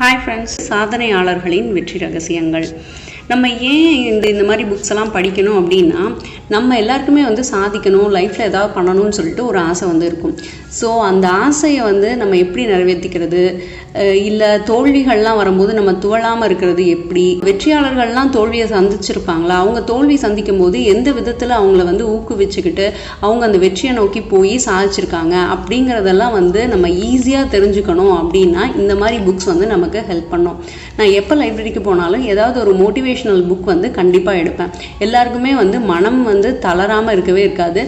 Hi friends சாதனையாளர்களின் வெற்றி ரகசியங்கள். நம்ம ஏன் இந்த இந்த மாதிரி புக்ஸ் எல்லாம் படிக்கணும் அப்படின்னா நம்ம எல்லாருக்குமே வந்து சாதிக்கணும் லைஃப்பில் ஏதாவது பண்ணணும்னு சொல்லிட்டு ஒரு ஆசை வந்து இருக்கும். ஸோ அந்த ஆசையை வந்து நம்ம எப்படி நிறைவேற்றிக்கிறது இல்லை தோல்விகள்லாம் வரும்போது நம்ம துவளாமல் இருக்கிறது எப்படி? வெற்றியாளர்கள்லாம் தோல்வியை சந்திச்சிருப்பாங்களா? அவங்க தோல்வி சந்திக்கும் போது எந்த விதத்தில் அவங்கள வந்து ஊக்குவிச்சுக்கிட்டு அவங்க அந்த வெற்றியை நோக்கி போய் சாதிச்சிருக்காங்க அப்படிங்கிறதெல்லாம் வந்து நம்ம ஈஸியாக தெரிஞ்சுக்கணும் அப்படின்னா இந்த மாதிரி புக்ஸ் வந்து நமக்கு ஹெல்ப் பண்ணும். நான் எப்போ லைப்ரரிக்கு போனாலும் ஏதாவது ஒரு மோட்டிவேஷன் மோட்டிவேஷ்னல் புக் வந்து கண்டிப்பாக எடுப்பேன். எல்லாருக்குமே வந்து மனம் வந்து தளராமல் இருக்கவே இருக்காது.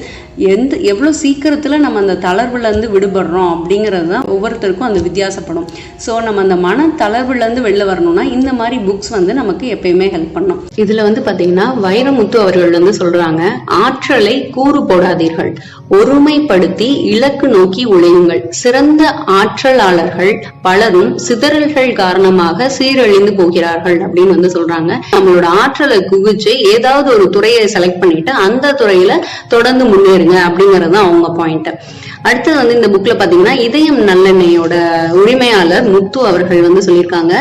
எந்த எவ்வளோ சீக்கிரத்தில் நம்ம அந்த தளர்வுலேருந்து விடுபடுறோம் அப்படிங்கிறது தான் ஒவ்வொருத்தருக்கும் அந்த வித்தியாசப்படும். ஸோ நம்ம அந்த மன தளர்வுலேருந்து வெளில வரணும்னா இந்த மாதிரி புக்ஸ் வந்து நமக்கு எப்பயுமே ஹெல்ப் பண்ணும். இதில் வந்து பார்த்தீங்கன்னா வைரமுத்து அவர்கள் வந்து சொல்கிறாங்க ஆற்றலை கூறு போடாதீர்கள். ஒருமைப்படுத்தி இலக்கு நோக்கி உழையுங்கள் சிறந்த ஆற்றலாளர்கள் பலரும் சிதறல்கள் காரணமாக சீரழிந்து போகிறார்கள் அப்படின்னு வந்து சொல்றாங்க. நம்மளோட ஆற்றலை குவிச்சு ஏதாவது ஒரு துறையை செலக்ட் பண்ணிட்டு அந்த துறையில தொடர்ந்து முன்னேறுங்க அப்படிங்கறது தான் அவங்க பாயிண்ட் அடுத்தது வந்து இந்த புக்ல பாத்தீங்கன்னா இதயம் நல்லெண்ணெயோட உரிமையாளர் முத்து அவர்கள் வந்து சொல்லியிருக்காங்க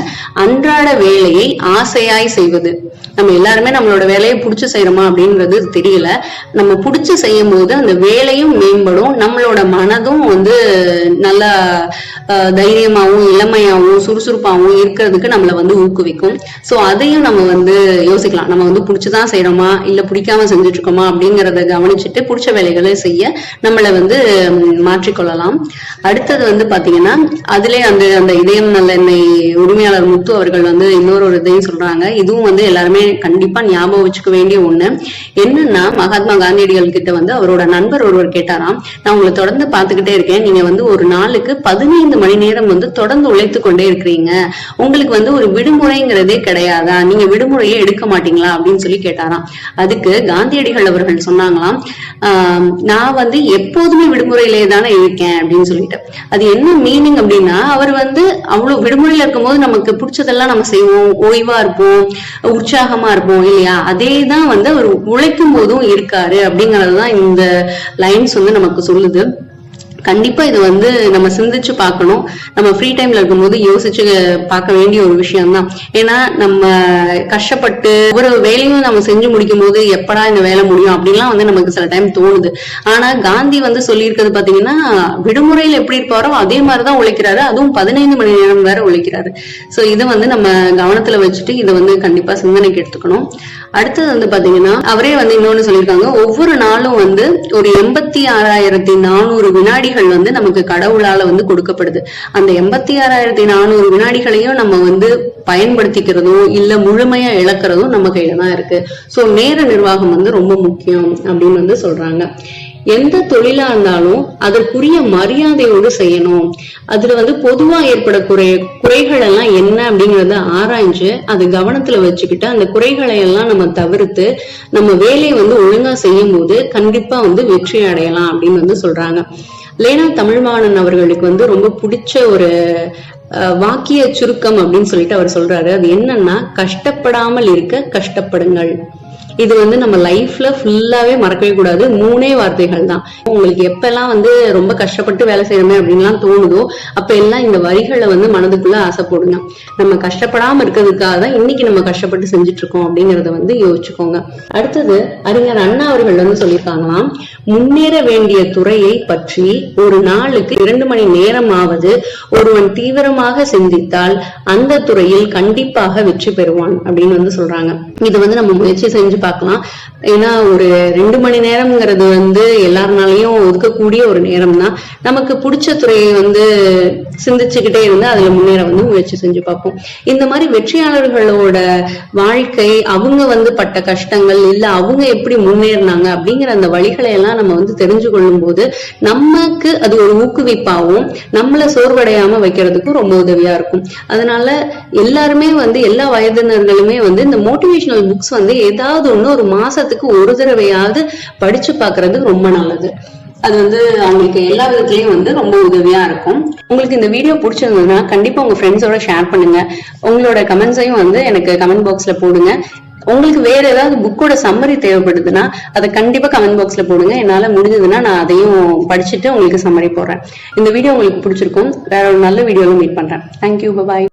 அன்றாட வேலையை ஆசையாய் செய்வது. நம்ம எல்லாருமே நம்மளோட வேலையை பிடிச்சி செய்யறோமா அப்படின்றது தெரியல. நம்ம பிடிச்சி செய்யும் போது அந்த வேலையும் மேம்படும். நம்மளோட மனதும் வந்து நல்லா தைரியமாகவும் தைரியமாவும் இளமையாவும் சுறுசுறுப்பாகவும் இருக்கிறதுக்கு நம்மளை வந்து ஊக்குவிக்கும். ஸோ அதையும் நம்ம வந்து யோசிக்கலாம். நம்ம வந்து பிடிச்சதான் செய்யறோமா இல்ல பிடிக்காம செஞ்சுட்டு இருக்கோமா? அப்படிங்கறத கவனிச்சுட்டு பிடிச்ச வேலைகள் செய்ய நம்மளை வந்து மாற்றிக்கொள்ளலாம். அடுத்தது வந்து பாத்தீங்கன்னா அதுலேயே அந்த அந்த இதயம் நல்லெண்ணெய் உரிமையாளர் முத்து அவர்கள் வந்து இன்னொரு ஒரு இதையும் சொல்றாங்க. இதுவும் வந்து எல்லாருமே கண்டிப்பா ஞாபகம் வச்சுக்க வேண்டிய ஒண்ணு. என்னன்னா மகாத்மா காந்தியடிகள் கிட்ட வந்து அவரோட நண்பர் ஒருவர் கேட்டாராம். நான் உங்களை தொடர்ந்து பாத்துக்கிட்டே இருக்கேன். நீங்க வந்து ஒரு நாளுக்கு பதினைந்து மணி நேரம் வந்து தொடர்ந்து உழைத்து கொண்டே இருக்கிறீங்க. உங்களுக்கு வந்து ஒரு விடுமுறைங்கிறதே கிடையாதா? நீங்க விடுமுறையே எடுக்க மாட்டீங்களா? அப்படின்னு சொல்லி கேட்டாராம். அதுக்கு காந்தியடிகள் அவர்கள் சொன்னாங்களாம். ஆஹ் நான் வந்து எப்போதுமே விடுமுறையிலே தானே இருக்கேன் அப்படின்னு சொல்லிட்டு. அது என்ன மீனிங் அப்படின்னா அவர் வந்து அவ்வளவு விடுமுறையில இருக்கும்போது நமக்கு பிடிச்சதெல்லாம் நம்ம செய்வோம். ஓய்வா இருப்போம் உற்சாகமா இருப்போம் இல்லையா? அதே தான் வந்து அவர் உழைக்கும் போதும் இருக்காரு அப்படிங்கறதுதான் இந்த லைன்ஸ் வந்து நமக்கு சொல்லுது. கண்டிப்பா இது வந்து நம்ம சிந்திச்சு பார்க்கணும். நம்ம ஃப்ரீ டைம்ல இருக்கும்போது யோசிச்சு பார்க்க வேண்டிய ஒரு விஷயம் தான் ஏன்னா நம்ம கஷ்டப்பட்டு ஒவ்வொரு வேலையும் நம்ம செஞ்சு முடிக்கும் போது எப்படா இந்த வேலை முடியும் அப்படின்லாம் வந்து நமக்கு சில டைம் தோணுது. ஆனா காந்தி வந்து சொல்லியிருக்கிறது பாத்தீங்கன்னா விடுமுறையில எப்படி இருப்பாரோ அதே மாதிரிதான் உழைக்கிறாரு. அதுவும் பதினைந்து மணி நேரம் வேற உழைக்கிறாரு. சோ இதை வந்து நம்ம கவனத்துல வச்சுட்டு இதை வந்து கண்டிப்பா சிந்தனைக்கு எடுத்துக்கணும். அடுத்தது வந்து பாத்தீங்கன்னா அவரே வந்து இன்னொன்னு சொல்லியிருக்காங்க. ஒவ்வொரு நாளும் வந்து ஒரு எண்பத்தி ஆறாயிரத்தி நானூறு வினாடி வினாடிகள் வந்து நமக்கு கடவுளால வந்து கொடுக்கப்படுது. அந்த எண்பத்தி ஆறாயிரத்தி நானூறு வினாடிகளையும் நம்ம வந்து பயன்படுத்திக்கிறதும் இல்ல முழுமையா இழக்கிறதும் நம்ம கையில தான் இருக்கு. சோ நேர நிர்வாகம் வந்து ரொம்ப முக்கியம் அப்படின்னு வந்து சொல்றாங்க. எந்த தொழிலா இருந்தாலும் அதற்குரிய மரியாதையோடு செய்யணும். அதுல வந்து பொதுவா ஏற்படக்கூடிய குறைகள் எல்லாம் என்ன அப்படிங்கறத ஆராய்ஞ்சு அது கவனத்துல வச்சுக்கிட்டு அந்த குறைகளை எல்லாம் நம்ம தவிர்த்து நம்ம வேலையை வந்து ஒழுங்கா செய்யும் போது கண்டிப்பா வந்து வெற்றி அடையலாம் அப்படின்னு வந்து சொல்றாங்க. லேனா தமிழ்மாணன் அவர்களுக்கு வந்து ரொம்ப பிடிச்ச ஒரு அஹ், வாக்கிய சுருக்கம் அப்படின்னு சொல்லிட்டு அவர் சொல்றாரு. அது என்னன்னா கஷ்டப்படாமல் இருக்க கஷ்டப்படுங்கள். இது வந்து நம்ம லைஃப்ல ஃபுல்லாவே மறக்கவே கூடாது. மூணே வார்த்தைகள் தான். உங்களுக்கு எப்பெல்லாம் வந்து ரொம்ப கஷ்டப்பட்டு வேலை செய்யறமே அப்படின்லாம் தோணுதோ அப்ப எல்லாம் இந்த வரிகளை வந்து மனதுக்குள்ள ஆசை போடுங்க. நம்ம கஷ்டப்படாம இருக்கிறதுக்காக தான் இன்னைக்கு நம்ம கஷ்டப்பட்டு செஞ்சுட்டு இருக்கோம் அப்படிங்கறத வந்து யோசிச்சுக்கோங்க. அடுத்தது அறிஞர் அண்ணா அவர்கள் வந்து சொல்லியிருக்காங்களாம் முன்னேற வேண்டிய துறையை பற்றி ஒரு நாளுக்கு இரண்டு மணி நேரமாவது ஒருவன் தீவிரமாக சிந்தித்தால் அந்த துறையில் கண்டிப்பாக வெற்றி பெறுவான் அப்படின்னு வந்து சொல்றாங்க. இது வந்து நம்ம முயற்சி செஞ்சு பார்க்கலாம். ஏன்னா ஒரு ரெண்டு மணி நேரம்ங்கிறது வந்து எல்லாருனாலையும் ஒதுக்கக்கூடிய ஒரு நேரம் தான் நமக்கு பிடிச்ச துறையை வந்து சிந்திச்சுக்கிட்டே இருந்து அதுல முன்னேற வந்து முயற்சி செஞ்சு பார்ப்போம். இந்த மாதிரி வெற்றியாளர்களோட வாழ்க்கை அவங்க வந்து பட்ட கஷ்டங்கள் இல்ல அவங்க எப்படி முன்னேறினாங்க அப்படிங்கிற அந்த வழிகளை எல்லாம் நம்ம வந்து தெரிஞ்சு கொள்ளும் போது நமக்கு அது ஒரு ஊக்குவிப்பாகவும் நம்மள சோர்வடையாம வைக்கிறதுக்கும் ரொம்ப உதவியா இருக்கும். அதனால எல்லாருமே வந்து எல்லா வயதினர்களுமே வந்து இந்த மோட்டிவேஷனல் புக்ஸ் வந்து ஏதாவது ஒன்று ஒரு மாசத்துக்கு ஒரு தடவையாவது படிச்சு பாக்குறது ரொம்ப நல்லது. அது வந்து அவங்களுக்கு எல்லா விதத்துலயும் வந்து ரொம்ப உதவியா இருக்கும். உங்களுக்கு இந்த வீடியோ பிடிச்சிருந்ததுன்னா கண்டிப்பா உங்க ஃப்ரெண்ட்ஸோட ஷேர் பண்ணுங்க. உங்களோட கமெண்ட்ஸையும் வந்து எனக்கு கமெண்ட் பாக்ஸ்ல போடுங்க. உங்களுக்கு வேற ஏதாவது புக்கோட சம்மரி தேவைப்படுதுன்னா அதை கண்டிப்பா கமெண்ட் பாக்ஸ்ல போடுங்க. என்னால முடிஞ்சதுன்னா நான் அதையும் படிச்சுட்டு உங்களுக்கு சம்மரி போடுறேன். இந்த வீடியோ உங்களுக்கு பிடிச்சிருக்கும். வேற ஒரு நல்ல வீடியோவில் மீட் பண்றேன். Thank you bye